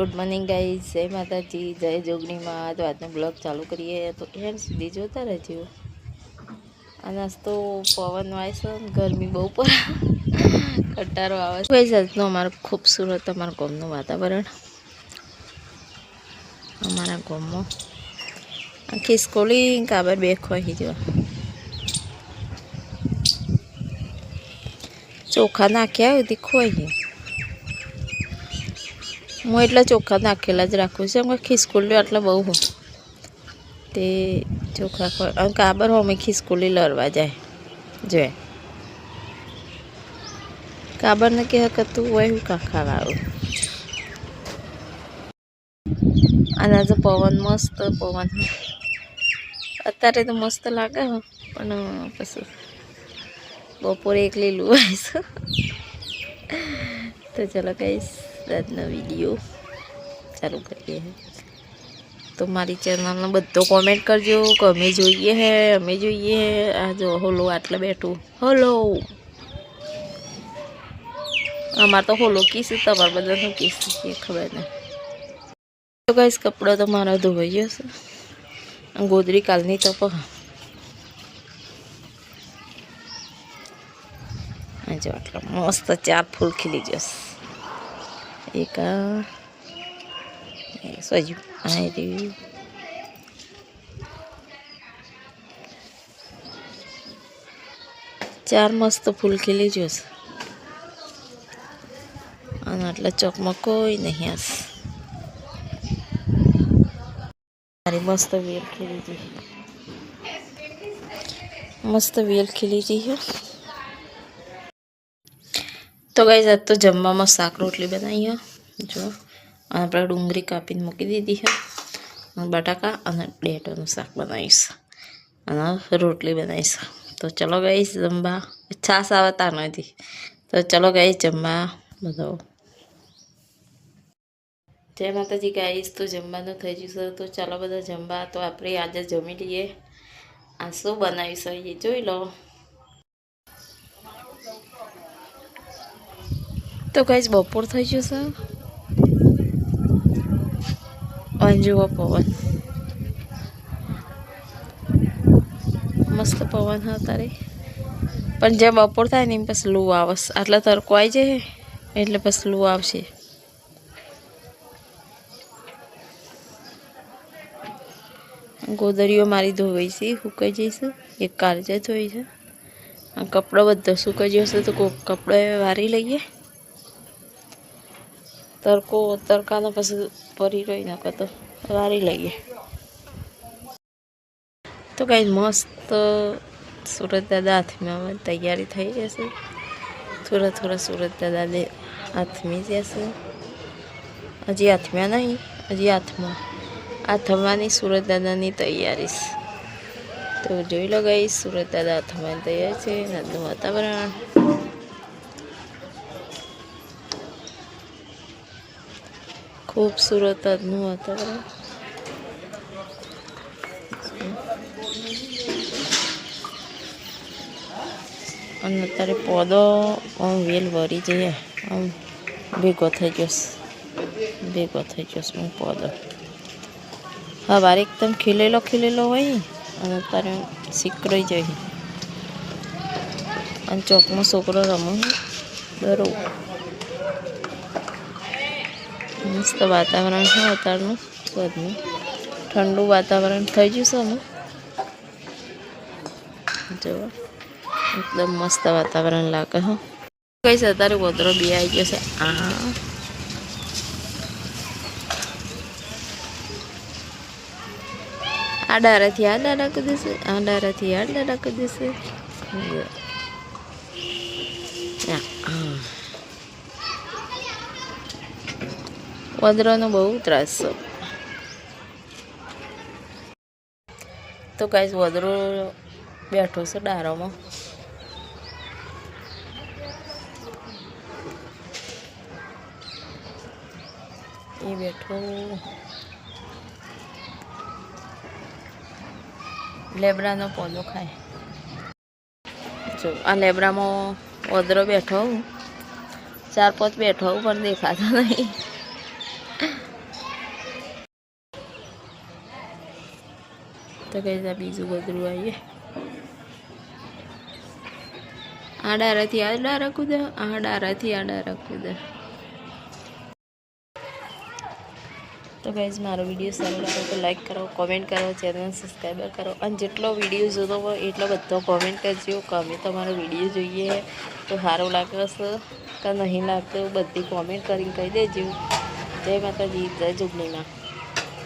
Good morning guys. જય માતાજી, જય જોગણીમાં તો આજનો બ્લોગ ચાલુ કરીએ. તો એમ સુધી જોતા રહેજો. આ નાસ્તો પવન વાયસો ગરમી બહુ પડે. કટારો આવે છે. ગાઈઝ, આજનું અમારું ખૂબસૂરત અમારા ગામનું વાતાવરણ. અમારા ગામમાં આખી સ્કૂલી કાબર બે ખોઈ જો ચોખા નાખ્યા હોય તે ખોઈ હું એટલા ચોખ્ખા નાખેલા જ રાખું છું. એમ ખિસકોલી આટલા બહુ હોય. તે ખોય અને કાબર અમે ખિસકોલી લડવા જાય. જોઈએ કાબરને કે તું હોય હું કાખા વાળું. અને આજે પવન મસ્ત, પવન. અત્યારે તો મસ્ત લાગે હો, પણ પછી બપોરે એક હોય છે. તો ચલો કહીશ. આજનો વીડિયો ચાલુ કરીએ તો મારી ચેનલને બધો કોમેન્ટ કરજો. કે અમે જોઈએ હે, અમે જોઈએ હે. આ જો, હોલો આટલે બેઠું. હોલો! અમારે તો હોલો કીસ તમારે બધાનું કીસ એ ખબર નહીં તો કઈશ કપડો તો મારો ધોવાઈ ગયો છે અને ગોદરી કાલની તો પણ આ જો, આટલા મસ્ત ચાર ફૂલ ખીલી જશે. એક સજુ આ રહ્યું. ચાર મસ્ત ફૂલ ખીલી જશે. અને આટલા ચોકમાં કોઈ નહીં આસ મારી મસ્ત વેલ ખીલી જઈ મસ્ત વેલ ખીલી જઈ છે તો ગઈ આજ તો જમવામાં શાક, રોટલી બનાવી જો, અને આપણે ડુંગળી કાપીને મૂકી દીધી છે બટાકા અને ડેટોનું શાક બનાવીશ. અને રોટલી બનાવીશ. તો ચલો ગઈ જમવા છાસ આવતા નથી તો ચલો ગઈ જમવા બધો. જય માતાજી ગાઈશ તો જમવાનું થઈ ગયું છે. તો ચાલો બધા જમવા, તો આપણે આજે જમી લઈએ. આ શું બનાવીશ? એ જોઈ લો. તો કઈ બપોર થઈ જશે. અને અંજુઓ પવન. મસ્ત પવન હા તારે. પણ જ્યાં બપોર થાય ને એમ પછી લૂ આવશે. આટલા તડકો આવી જાય એટલે પછી લૂ આવશે. ગોદરીઓ મારી ધોવાઈ છે, સુકાઈ જઈશું એક કાળજે ધોઈ છે. કપડો બધો સુકાઈ જશે તો કપડો વારી લઈએ. તડકો, તડકાનો પછી પરી રહી નાખો તો વારી લઈએ. તો કઈ મસ્ત સુરત દાદા હાથમાં તૈયારી થઈ જશે. થોડા થોડા સુરત દાદા હાથમી જશે. હજી હાથમાં નહીં, હજી હાથમાં. આ થવાની સુરત દાદાની તૈયારી તો જોઈ લો ગઈ સુરત દાદા હાથમાં તૈયાર છે. નાદનું વાતાવરણ. ખૂબસૂરત આજનું વાતાવરણ અને અત્યારે પોદો આમ વેલ વરી જઈએ આમ ભેગો થઈ ગયો ભેગો થઈ ગયો હું પોદો હા વારે એકદમ ખીલેલો ખીલેલો હોય અને અત્યારે સીકરાઈ જાય અને ચોકમાં છોકરો રમો દરો મસ્ત વાતાવરણ છે અત્યારનું સ્વાદનું ઠંડુ વાતાવરણ થઈ ગયું છે અમુક જો, એકદમ મસ્ત વાતાવરણ લાગે હો. કઈ છે અત્યારે? વદરો બી આવી ગયો છે. આ. આ ડારાથી આ ડારા કરી દેશે આ ડારાથી આ ડારા કરી દેશે વદરાનો બહુ ત્રાસ છે. તો કાંઈ વદરો બેઠો છે ડારામાં એ બેઠો. લેબરાનો પોદો ખાય. જો, આ લેબરામાં ઓદરો બેઠો. ચાર પાંચ બેઠો, પણ દેખાતો નહીં. તો કઈ બીજું બધું આવીએ. આ ડારાથી આ ડારા કૂદે આ ડારાથી આ ડારા કૂદે તો ગાઈઝ મારો વીડિયો સારો લાગે તો લાઈક કરો કોમેન્ટ કરો ચેનલ સબસ્ક્રાઈબર કરો. અને જેટલો વીડિયો જોતો હોય એટલો બધો કોમેન્ટ કરજો કમે તમારો વીડિયો જોઈએ. તો સારો લાગે છે કે નહીં લાગતો બધી કોમેન્ટ કરીને કહી દેજો. જય માતાજી, જય જોગણીમાં